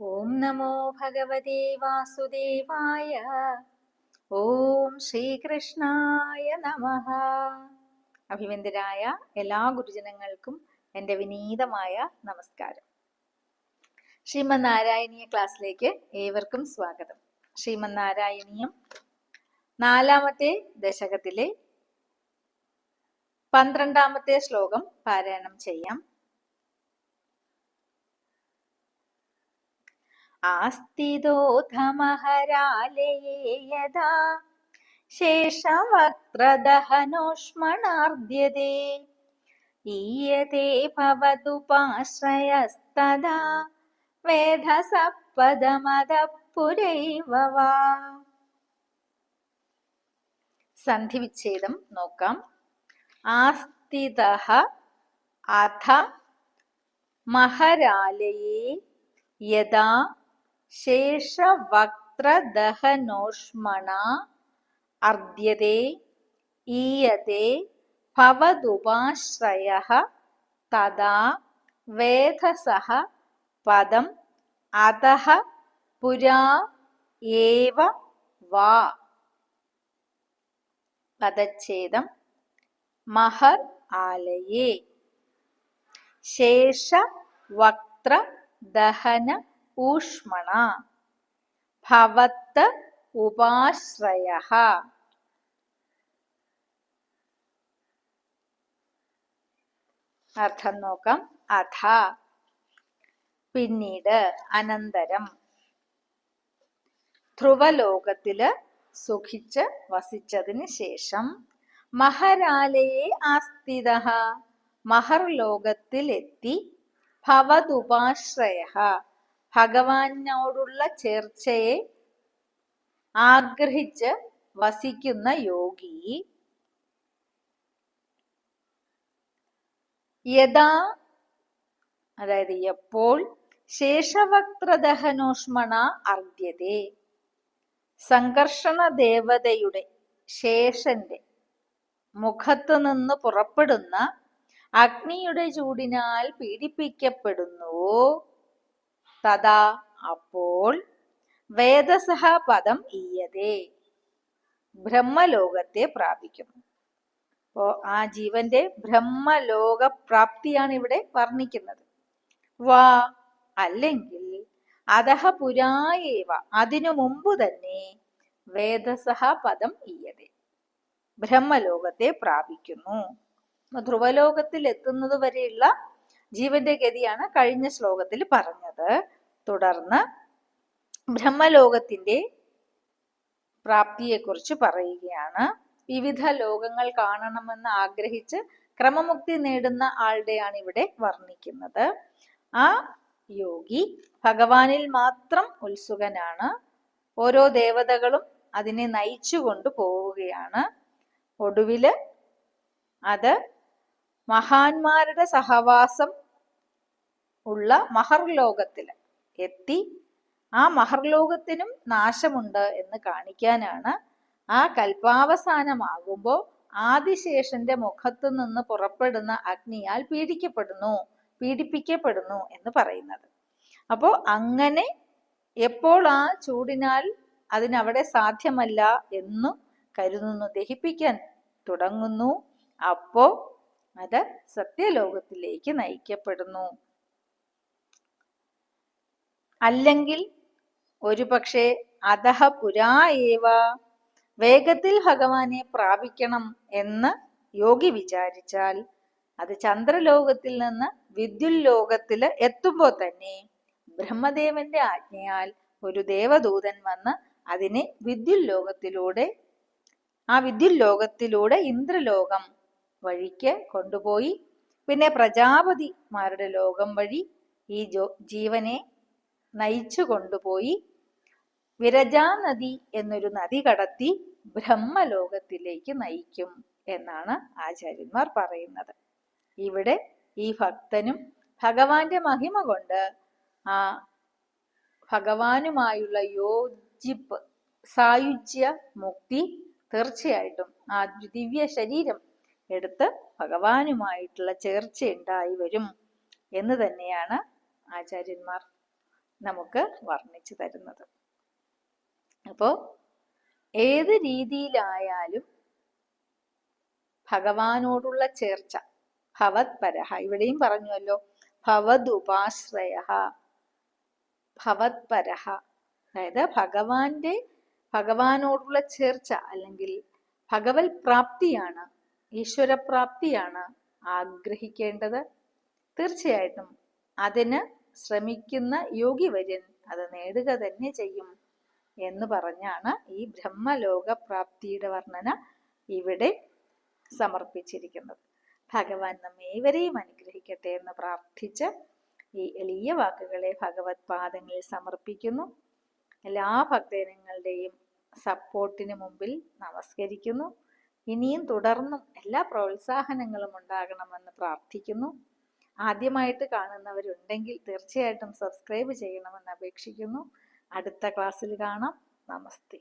ഓം നമോ ഭഗവതേ വാസുദേവായ. ഓം ശ്രീകൃഷ്ണായ നമ. അഭിവന്ദരായ എല്ലാ ഗുരുജനങ്ങൾക്കും എന്റെ വിനീതമായ നമസ്കാരം. ശ്രീമന്നാരായണീയ ക്ലാസ്സിലേക്ക് ഏവർക്കും സ്വാഗതം. ശ്രീമന്നാരായണീയം നാലാമത്തെ ദശകത്തിലെ പന്ത്രണ്ടാമത്തെ ശ്ലോകം പാരായണം ചെയ്യാം. ആസ്തിദോധമഹരാലയേ യഥാ ശേഷവക്ത്രദഹനോഷ്മണാർദ്യതേ ഈയതേ ഭവതുപാശ്രയസ്തദാ. വേദസപ്പദമതപുരൈവ വാ സന്ധിവിച്ഛേദം നോക്കാം. ആസ്തിത അഥ മഹരാലയേ യഥാ ശേഷവക്ത്രദഹനോഷ്മണ അർദ്ധ്യതേ ഈയതേ ഭവതുപാശ്രയ തഥാ വേധസഹ പദം അതഃ പുരാ ഏവ വാ. പദച്ഛേദം മഹർ ആലയേ. ശേഷ വക്ത്ര ദഹന ഊഷ്മണ. ഭവത്ത് ഉപാശ്രയ. അർത്ഥം നോക്കാം. അഥ. പിന്നീട് അനന്തരം. ധ്രുവലോകത്തിൽ സുഖിച്ച് വസിച്ചതിന് ശേഷം മഹരാലയെ ആസ്ഥിത. മഹർ ലോകത്തിലെത്തി ഭവതുപാശ്രയ. ഭഗവാനോടുള്ള ചേർച്ചയെ ആഗ്രഹിച്ച് വസിക്കുന്ന യോഗി. യഥാ അതായത് എപ്പോൾ ശേഷവക്രദഹനോഷ്മണ അർദ്ധ്യതേ. സംഘർഷണ ദേവതയുടെ ശേഷന്റെ മുഖത്തു നിന്ന് പുറപ്പെടുന്ന അഗ്നിയുടെ ചൂടിനാൽ പീഡിപ്പിക്കപ്പെടുന്നുവോ? തഥാ. അപ്പോൾ വേദസഹ പദം ഈയതേ. ബ്രഹ്മലോകത്തെ പ്രാപിക്കുന്നു. അപ്പോ ആ ജീവന്റെ ബ്രഹ്മലോക പ്രാപ്തിയാണ് ഇവിടെ വർണിക്കുന്നത്. വാ അല്ലെങ്കിൽ അതഹ പുരായേവ. അതിനു മുമ്പ് തന്നെ വേദസഹ പദം ഈയതേ. ബ്രഹ്മലോകത്തെ പ്രാപിക്കുന്നു. ധ്രുവലോകത്തിൽ എത്തുന്നത് വരെയുള്ള ജീവന്റെ ഗതിയാണ് കഴിഞ്ഞ ശ്ലോകത്തിൽ പറഞ്ഞത്. തുടർന്ന് ബ്രഹ്മലോകത്തിന്റെ പ്രാപ്തിയെക്കുറിച്ച് പറയുകയാണ്. വിവിധ ലോകങ്ങൾ കാണണമെന്ന് ആഗ്രഹിച്ച് ക്രമമുക്തി നേടുന്ന ആളുടെയാണ് ഇവിടെ വർണിക്കുന്നത്. ആ യോഗി ഭഗവാനിൽ മാത്രം ഉത്സുകനാണ്. ഓരോ ദേവതകളും അതിനെ നയിച്ചു കൊണ്ടു പോവുകയാണ്. ഒടുവിൽ അത് മഹാന്മാരുടെ സഹവാസം ഉള്ള മഹർലോകത്തിൽ എത്തി. ആ മഹർലോകത്തിനും നാശമുണ്ട് എന്ന് കാണിക്കാനാണ് ആ കൽപ്പാവസാനമാകുമ്പോൾ ആദിശേഷന്റെ മുഖത്തു നിന്ന് പുറപ്പെടുന്ന അഗ്നിയാൽ പീഡിക്കപ്പെടുന്നു പീഡിപ്പിക്കപ്പെടുന്നു എന്ന് പറയുന്നത്. അപ്പോൾ അങ്ങനെ എപ്പോൾ ആ ചൂടിനാൽ അതിനവിടെ സാധ്യമല്ല എന്നു കരുതുന്നു ദഹിപ്പിക്കാൻ തുടങ്ങുന്നു. അപ്പോ അത് സത്യലോകത്തിലേക്ക് നയിക്കപ്പെടുന്നു. അല്ലെങ്കിൽ ഒരുപക്ഷെ അധഹ ഏവ വേഗത്തിൽ ഭഗവാനെ പ്രാപിക്കണം എന്ന് യോഗി വിചാരിച്ചാൽ അത് ചന്ദ്രലോകത്തിൽ നിന്ന് വിദ്യുൽ ലോകത്തിൽ എത്തുമ്പോൾ തന്നെ ബ്രഹ്മദേവന്റെ ആജ്ഞയാൽ ഒരു ദേവദൂതൻ വന്ന് അതിനെ വിദ്യുൽ ലോകത്തിലൂടെ ആ വിദ്യുൽ ലോകത്തിലൂടെ ഇന്ദ്രലോകം വഴിക്ക് കൊണ്ടുപോയി. പിന്നെ പ്രജാപതിമാരുടെ ലോകം വഴി ഈ ജോ ജീവനെ നയിച്ചു കൊണ്ടുപോയി. വിരജാ നദി എന്നൊരു നദി കടത്തി ബ്രഹ്മലോകത്തിലേക്ക് നയിക്കും എന്നാണ് ആചാര്യന്മാർ പറയുന്നത്. ഇവിടെ ഈ ഭക്തനും ഭഗവാന്റെ മഹിമ കൊണ്ട് ആ ഭഗവാനുമായുള്ള യോജിപ്പ് സായുജ്യ മുക്തി തീർച്ചയായിട്ടും ആ ദിവ്യ ശരീരം എടുത്ത് ഭഗവാനുമായിട്ടുള്ള ചേർച്ച ഉണ്ടായി വരും എന്ന് തന്നെയാണ് ആചാര്യന്മാർ നമുക്ക് വർണിച്ചു തരുന്നത്. അപ്പോൾ ഏത് രീതിയിലായാലും ഭഗവാനോടുള്ള ചേർച്ച ഭവത് പരഹ ഇവിടെയും പറഞ്ഞുവല്ലോ ഭവത് ഉപാശ്രയ ഭവത് പരഹ അതായത് ഭഗവാന്റെ ഭഗവാനോടുള്ള ചേർച്ച അല്ലെങ്കിൽ ഭഗവത് പ്രാപ്തിയാണ് ഈശ്വരപ്രാപ്തിയാണ് ആഗ്രഹിക്കേണ്ടത്. തീർച്ചയായിട്ടും അതിന് ശ്രമിക്കുന്ന യോഗി വര്യൻ അത് നേടുക തന്നെ ചെയ്യും എന്ന് പറഞ്ഞാണ് ഈ ബ്രഹ്മലോക പ്രാപ്തിയുടെ വർണന ഇവിടെ സമർപ്പിച്ചിരിക്കുന്നത്. ഭഗവാൻ നമ്മേവരെയും അനുഗ്രഹിക്കട്ടെ എന്ന് പ്രാർത്ഥിച്ച് ഈ എളിയ വാക്കുകളെ ഭഗവത് പാദങ്ങളിൽ സമർപ്പിക്കുന്നു. എല്ലാ ഭക്തജനങ്ങളുടെയും സപ്പോർട്ടിന് മുമ്പിൽ നമസ്കരിക്കുന്നു. ഇനിയും തുടർന്നും എല്ലാ പ്രോത്സാഹനങ്ങളും ഉണ്ടാകണമെന്ന് പ്രാർത്ഥിക്കുന്നു. ആദ്യമായിട്ട് കാണുന്നവരുണ്ടെങ്കിൽ തീർച്ചയായിട്ടും സബ്സ്ക്രൈബ് ചെയ്യണമെന്ന് അപേക്ഷിക്കുന്നു. അടുത്ത ക്ലാസ്സിൽ കാണാം. നമസ്തേ.